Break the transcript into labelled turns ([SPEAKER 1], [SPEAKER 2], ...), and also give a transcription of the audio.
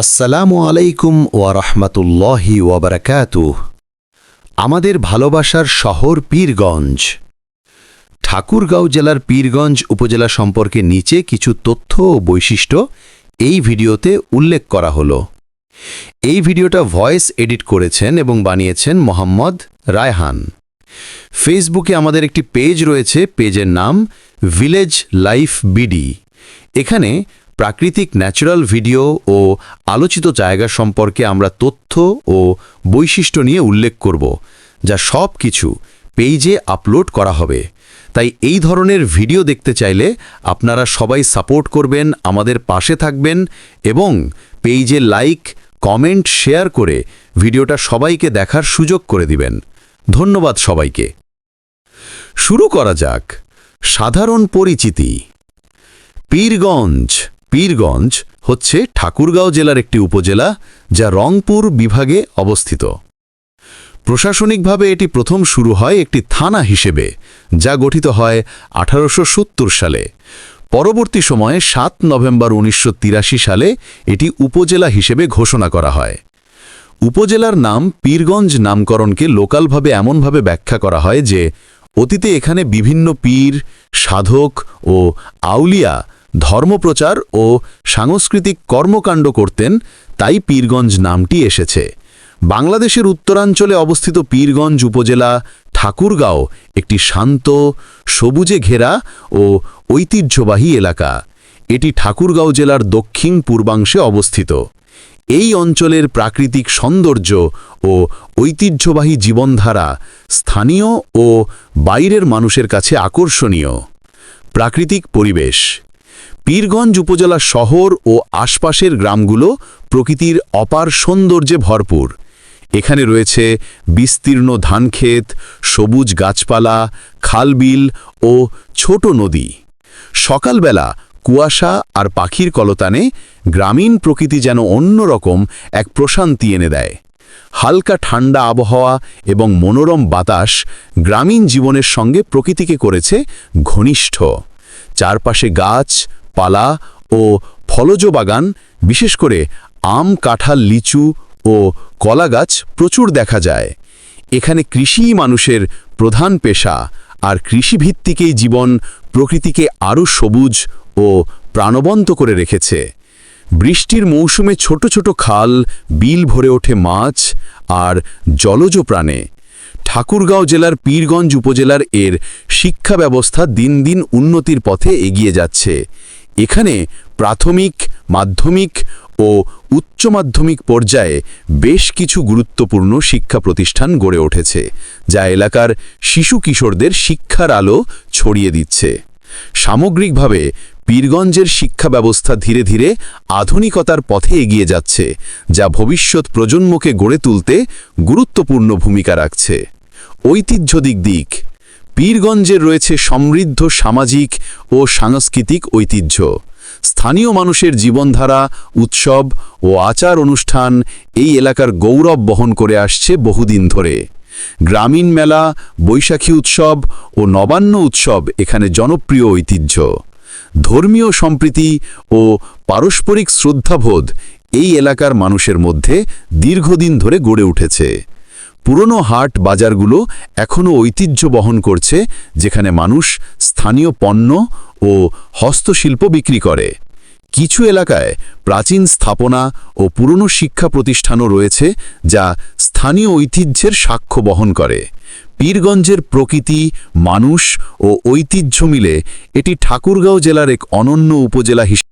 [SPEAKER 1] আসসালামু আলাইকুম ওয়া রাহমাতুল্লাহি ওয়া বারাকাতুহ। আমাদের ভালোবাসার শহর পীরগঞ্জ। ঠাকুরগাঁও জেলার পীরগঞ্জ উপজেলা সম্পর্কে নিচে কিছু তথ্য ও বৈশিষ্ট্য এই ভিডিওতে উল্লেখ করা হলো। এই ভিডিওটা ভয়েস এডিট করেছেন এবং বানিয়েছেন মোহাম্মদ রায়হান। ফেসবুকে আমাদের একটি পেজ রয়েছে, পেজের নাম ভিলেজ লাইফ বিডি। এখানে প্রাকৃতিক ন্যাচারাল ভিডিও ও আলোচিত জায়গা সম্পর্কে আমরা তথ্য ও বৈশিষ্ট্য নিয়ে উল্লেখ করব, যা সব কিছু পেজে আপলোড করা হবে। তাই এই ধরনের ভিডিও দেখতে চাইলে আপনারা সবাই সাপোর্ট করবেন, আমাদের পাশে থাকবেন এবং পেজে লাইক, কমেন্ট, শেয়ার করে ভিডিওটা সবাইকে দেখার সুযোগ করে দিবেন। ধন্যবাদ সবাইকে। শুরু করা যাক। সাধারণ পরিচিতি। পীরগঞ্জ। পীরগঞ্জ হচ্ছে ঠাকুরগাঁও জেলার একটি উপজেলা যা রংপুর বিভাগে অবস্থিত। প্রশাসনিকভাবে এটি প্রথম শুরু হয় একটি থানা হিসেবে, যা গঠিত হয় আঠারোশো সত্তর সালে। পরবর্তী সময়ে সাত নভেম্বর উনিশশো তিরাশি সালে এটি উপজেলা হিসেবে ঘোষণা করা হয়। উপজেলার নাম পীরগঞ্জ নামকরণকে লোকালভাবে এমনভাবে ব্যাখ্যা করা হয় যে, অতীতে এখানে বিভিন্ন পীর, সাধক ও আউলিয়া ধর্মপ্রচার ও সাংস্কৃতিক কর্মকাণ্ড করতেন, তাই পীরগঞ্জ নামটি এসেছে। বাংলাদেশের উত্তরাঞ্চলে অবস্থিত পীরগঞ্জ উপজেলা ঠাকুরগাঁও একটি শান্ত, সবুজে ঘেরা ও ঐতিহ্যবাহী এলাকা। এটি ঠাকুরগাঁও জেলার দক্ষিণ পূর্বাংশে অবস্থিত। এই অঞ্চলের প্রাকৃতিক সৌন্দর্য ও ঐতিহ্যবাহী জীবনধারা স্থানীয় ও বাইরের মানুষের কাছে আকর্ষণীয়। প্রাকৃতিক পরিবেশ পীরগঞ্জ উপজেলা শহর ও আশপাশের গ্রামগুলো প্রকৃতির অপার সৌন্দর্যে ভরপুর। এখানে রয়েছে বিস্তীর্ণ ধানক্ষেত, সবুজ গাছপালা, খালবিল ও ছোট নদী। সকালবেলা কুয়াশা আর পাখির কলতানে গ্রামীণ প্রকৃতি যেন অন্যরকম এক প্রশান্তি এনে দেয়। হালকা ঠান্ডা আবহাওয়া এবং মনোরম বাতাস গ্রামীণ জীবনের সঙ্গে প্রকৃতিকে করেছে ঘনিষ্ঠ। চারপাশে গাছ পালা ও ফলজ বাগান, বিশেষ করে আম, কাঁঠাল, লিচু ও কলা গাছ প্রচুর দেখা যায়। এখানে কৃষিই মানুষের প্রধান পেশা, আর কৃষিভিত্তিকেই জীবন প্রকৃতিকে আরও সবুজ ও প্রাণবন্ত করে রেখেছে। বৃষ্টির মৌসুমে ছোট ছোট খাল, বিল ভরে ওঠে মাছ আর জলজ প্রাণে। ঠাকুরগাঁও জেলার পীরগঞ্জ উপজেলার এর শিক্ষা ব্যবস্থা দিন দিন উন্নতির পথে এগিয়ে যাচ্ছে। এখানে প্রাথমিক, মাধ্যমিক ও উচ্চ মাধ্যমিক পর্যায়ে বেশ কিছু গুরুত্বপূর্ণ শিক্ষা প্রতিষ্ঠান গড়ে উঠেছে, যা এলাকার শিশু কিশোরদের শিক্ষার আলো ছড়িয়ে দিচ্ছে। সামগ্রিকভাবে, পীরগঞ্জের শিক্ষা ব্যবস্থা ধীরে ধীরে আধুনিকতার পথে এগিয়ে যাচ্ছে, যা ভবিষ্যৎ প্রজন্মকে গড়ে তুলতে গুরুত্বপূর্ণ ভূমিকা রাখছে। ঐতিহ্য দিক দিক পীরগঞ্জের রয়েছে সমৃদ্ধ সামাজিক ও সাংস্কৃতিক ঐতিহ্য। স্থানীয় মানুষের জীবনধারা, উৎসব ও আচার অনুষ্ঠান এই এলাকার গৌরব বহন করে আসছে বহুদিন ধরে। গ্রামীণ মেলা, বৈশাখী উৎসব ও নবান্ন উৎসব এখানে জনপ্রিয় ঐতিহ্য। ধর্মীয় সম্প্রীতি ও পারস্পরিক শ্রদ্ধাবোধ এই এলাকার মানুষের মধ্যে দীর্ঘদিন ধরে গড়ে উঠেছে। পুরনো হাট বাজারগুলো এখনও ঐতিহ্য বহন করছে, যেখানে মানুষ স্থানীয় পণ্য ও হস্তশিল্প বিক্রি করে। কিছু এলাকায় প্রাচীন স্থাপনা ও পুরনো শিক্ষা প্রতিষ্ঠানও রয়েছে, যা স্থানীয় ঐতিহ্যের সাক্ষ্য বহন করে। পীরগঞ্জের প্রকৃতি, মানুষ ও ঐতিহ্য মিলে এটি ঠাকুরগাঁও জেলার এক অনন্য উপজেলা হিসেবে